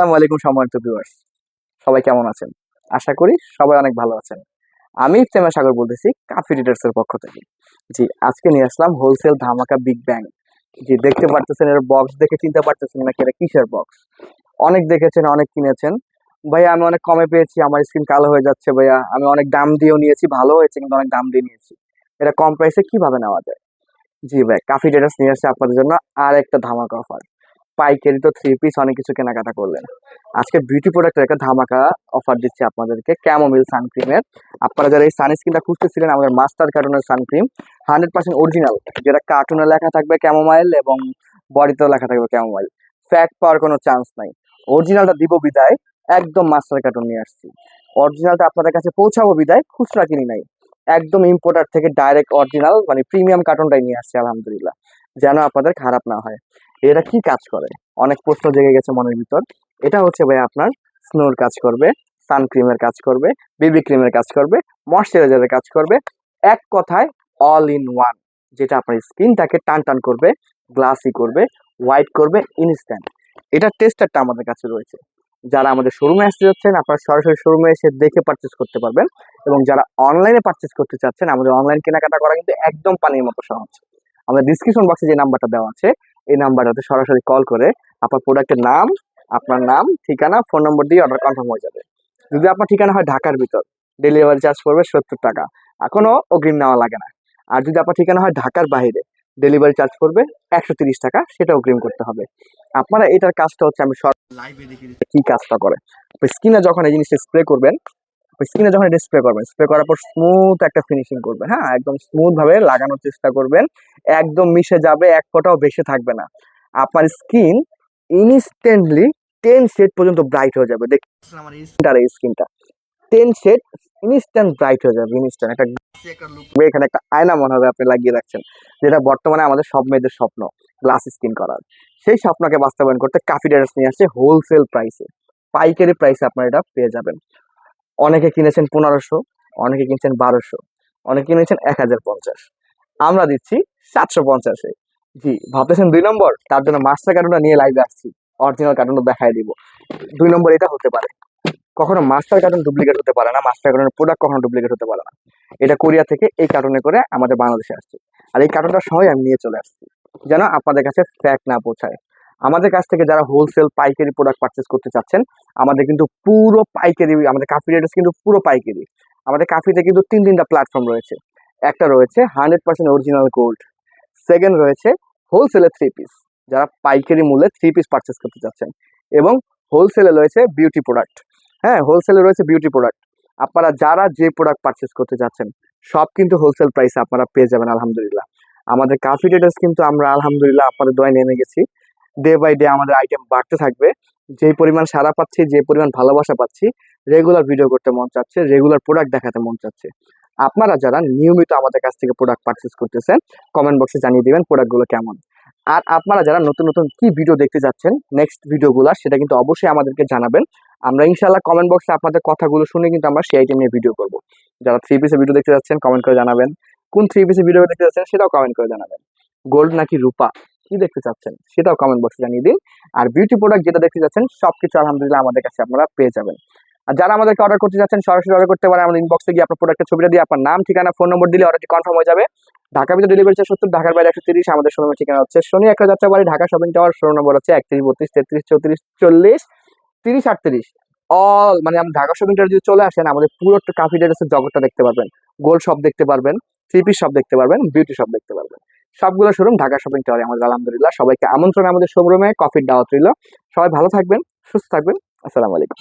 আসসালামু আলাইকুম সম্মানিত ভিউয়ার্স সবাই কেমন আছেন? আশা করি সবাই অনেক ভালো আছেন। আমি ইফতেমা সাগর বলতেছি কাফি রিডার্স এর পক্ষ থেকে। জি, আজকে নিয়ে আসলাম হোলসেল ধামাকা বিগ ব্যাং জি, দেখতে পারতেছেন এর বক্স দেখে চিনতে পারতেছেন নাকি এটা কিসের বক্স অনেক দেখেছেন, অনেক কিনেছেন। ভাইয়া, আমি অনেক কমে পেয়েছি, আমার স্কিন কালো হয়ে যাচ্ছে ভাইয়া। আমি অনেক দাম দিয়েও নিয়েছি, ভালো হয়েছে, কিন্তু অনেক দাম দিয়ে নিয়েছি। এটা কম প্রাইসে কীভাবে নেওয়া যায়? জি ভাই কাফি ডেটাস নিয়ে আসছে আপনাদের জন্য আর একটা ধামাকা অফার পাইকারি তো থ্রি পিস অনেক কিছু কেনাকাটা করলেন। আজকে বিউটি প্রোডাক্টের একটা ধামাকা অফার দিচ্ছি আপনাদেরকে ক্যামোমিল সানক্রিমের আপনারা যারা এই সানস্ক্রিনটা খুঁজতেছিলেন, আমাদের মাস্টার কার্টুনের সানক্রিম হান্ড্রেড পার্সেন্ট অরিজিনাল যেটা কার্টুনে লেখা থাকবে ক্যামোমাইল এবং বডিতেও লেখা থাকবে ক্যামোমাইল ফ্যাট পাওয়ার কোনো চান্স নাই। অরিজিনালটা দিব বিদায়, একদম মাস্টার কার্টুন নিয়ে আসছি। অরিজিনালটা আপনাদের কাছে পৌঁছাবো বিদায়, খুচরা কিনি নাই। একদম ইম্পোর্টার থেকে ডাইরেক্ট অরিজিনাল মানে প্রিমিয়াম কার্টুনটাই নিয়ে আসছি, আলহামদুলিল্লাহ। যেন আপনাদের খারাপ না হয়। এটা কি কাজ করে? অনেক প্রশ্ন জেগে গেছে মনের ভিতর। এটা হচ্ছে ভাই আপনার স্নোর কাজ করবে সানক্রিমের কাজ করবে বেবি ক্রিমের কাজ করবে, ময়শ্চারাইজারের কাজ করবে। এক কথায় অল ইন ওয়ান যেটা আপনার স্কিনটাকে টান টান করবে, গ্লাসি করবে, হোয়াইট করবে ইনস্ট্যান্ট এটার টেস্টারটা আমাদের কাছে রয়েছে। যারা আমাদের শোরুমে আসতে যাচ্ছেন, আপনারা সরাসরি শোরুমে এসে দেখে পারচেস করতে পারবেন। এবং যারা অনলাইনে পারচেস করতে চাচ্ছেন, আমাদের অনলাইন কেনাকাটা করা কিন্তু একদম পানির মতো সহজ। আমাদের ডিসক্রিপশন বক্সে যে নাম্বারটা দেওয়া আছে এই নাম্বারটাতে সরাসরি কল করে আপনার প্রোডাক্টের নাম আপনার নাম ঠিকানা ফোন নম্বর দিয়ে অর্ডার কনফার্ম হয়ে যাবে। যদি আপনার ঠিকানা হয় ঢাকার ভিতর ডেলিভারি চার্জ পড়বে সত্তর টাকা। এখনও অগ্রিম নেওয়া লাগে না। আর যদি আপনার ঠিকানা হয় ঢাকার বাইরে ডেলিভারি চার্জ পড়বে একশো তিরিশ টাকা সেটা অগ্রিম করতে হবে। আপনারা এটার কাজটা হচ্ছে আমি সব লাইভে দেখে কি কাজটা করে? স্কিনে যখন এই জিনিসটা স্প্রে করবেন স্কিনে যখন এটা স্প্রে করবেন স্প্রে করার পর স্মুথ একটা ফিনিশিং করবেন হ্যাঁ? একদম স্মুথ ভাবে লাগানোর চেষ্টা করবেন একদম মিশে যাবে এক ফোঁটাও বেশি থাকবে না। আপনার স্কিন ইনস্ট্যান্টলি টেন শেড পর্যন্ত ব্রাইট হয়ে যাবে। দেখছেন আমার স্কিনটা এই স্কিনটা টেন শেড ইনস্ট্যান্ট ব্রাইট হয়ে যাবে ইনস্ট্যান্ট একটা এখানে একটা আয়না মনে হবে আপনি লাগিয়ে রাখছেন যেটা বর্তমানে আমাদের সব মেয়েদের স্বপ্ন গ্লাস স্কিন করার। সেই স্বপ্নকে বাস্তবায়ন করতে কাফি ডেটাস নিয়ে আসছে হোলসেল প্রাইসে পাইকারি প্রাইসে আপনারা এটা পেয়ে যাবেন। অনেকে কিনেছেন পনেরোশো, অনেকে কিনছেন বারোশো, অনেকে কিনেছেন এক হাজার পঞ্চাশ। আমরা দিচ্ছি সাতশো পঞ্চাশে। জি, ভাবতেছেন দুই নম্বর? তার জন্য মাস্টার কার্টুনটা নিয়ে লাইভে আসছি। অরিজিনাল কার্টুনটা দেখাই দিব। দুই নম্বর এটা হতে পারে। কখনো মাস্টার কার্টুন ডুপ্লিকেট হতে পারে না মাস্টার কার্টুনের প্রোডাক্ট কখনো ডুপ্লিকেট হতে পারে না। এটা কোরিয়া থেকে এই কার্টুনে করে আমাদের বাংলাদেশে আসছে। আর এই কার্টুনটার সময় আমি নিয়ে চলে আসছি। যেন আপনাদের কাছে ফ্যাক না পৌঁছায়। আমাদের কাছ থেকে যারা হোলসেল পাইকারি প্রোডাক্ট পারচেস করতে চাচ্ছেন, আমাদের কিন্তু পুরো পাইকারি, আমাদের কাফি রেটার্স কিন্তু পুরো পাইকারি। আমাদের কাফিতে কিন্তু তিন তিনটা প্ল্যাটফর্ম রয়েছে। একটা রয়েছে hundred percent original gold second রয়েছে হোলসেলে থ্রি পিস যারা পাইকারি মূল্যে থ্রি পিস পারচেস করতে চাচ্ছেন। এবং হোলসেলে রয়েছে বিউটি প্রোডাক্ট হ্যাঁ হোলসেলে রয়েছে বিউটি প্রোডাক্ট আপনারা যারা যে প্রোডাক্ট পারচেস করতে চাচ্ছেন, সব কিন্তু হোলসেল প্রাইসে আপনারা পেয়ে যাবেন, আলহামদুলিল্লাহ। আমাদের কাফি ডেটার্স কিন্তু আমরা, আলহামদুলিল্লাহ, আপনাদের দয় নেমে গেছি। ডে বাই ডে আমাদের আইটেম বাড়তে থাকবে। যে পরিমাণ সারা পাচ্ছি, যে পরিমাণ ভালোবাসা পাচ্ছি রেগুলার ভিডিও করতে মন চাচ্ছে রেগুলার প্রোডাক্ট দেখাতে মন চাচ্ছে। আপনারা যারা নিয়মিত আমাদের কাছ থেকে প্রোডাক্ট পারচেস করতেছেন কমেন্ট বক্সে জানিয়ে দিবেন প্রোডাক্টগুলো কেমন। আর আপনারা যারা নতুন নতুন কি ভিডিও দেখতে যাচ্ছেন নেক্সট ভিডিওগুলো সেটা কিন্তু অবশ্যই আমাদেরকে জানাবেন। আমরা ইনশাল্লাহ কমেন্ট বক্সে আপনাদের কথাগুলো শুনে কিন্তু আমরা সেই আইটেম নিয়ে ভিডিও করব। যারা থ্রি পিসের ভিডিও দেখতে যাচ্ছেন কমেন্ট করে জানাবেন। কোন থ্রি পিসের ভিডিও দেখতে যাচ্ছেন, সেটাও কমেন্ট করে জানাবেন। গোল্ড নাকি রূপা? কি দেখতে চাচ্ছেন সেটাও কমেন্ট বক্সে জানিয়ে দিন। আর বিউটি প্রোডাক্ট যেটা দেখতে যাচ্ছেন সবকিছু আলহামদুলিল্লাহ আমাদের কাছে আপনারা পেয়ে যাবেন। আর যারা আমাদেরকে অর্ডার করতে যাচ্ছেন সরাসরি অর্ডার করতে পারেন। আমাদের ইনবক্সে গিয়ে আপনার প্রোডাক্টের ছবিটা দিয়ে আপনার নাম, ঠিকানা ফোন নম্বর দিলে অর্ডারটি কনফার্ম হয়ে যাবে। ঢাকা ভিতরে ডেলিভারি চার্জ সত্তর, ঢাকার বাইরে একশো তিরিশ, আমাদের শোরুমের ঠিকানা হচ্ছে শনি একটা যাত্রা বাড়ি Dhaka shopping tower showroom number হচ্ছে একত্রিশ, বত্রিশ, তেত্রিশ, চৌত্রিশ, চল্লিশ, তিরিশ, আটত্রিশ। অল মানে ঢাকা শপিং টাওয়ার যদি চলে আসেন, আমাদের পুরো কাফি ডেটাসের জগৎটা দেখতে পারবেন। গোল্ড শপ দেখতে পারবেন। পিস শপ দেখতে পারবেন বিউটি শপ দেখতে পারবেন। সবগুলো শোরুম ঢাকা শপিং টাওয়ারে আমাদের, আলহামদুলিল্লাহ। সবাইকে আমন্ত্রণ আমাদের শোরুমে কফির দাওয়াত রইল। সবাই ভালো থাকবেন, সুস্থ থাকবেন। আসসালামু আলাইকুম।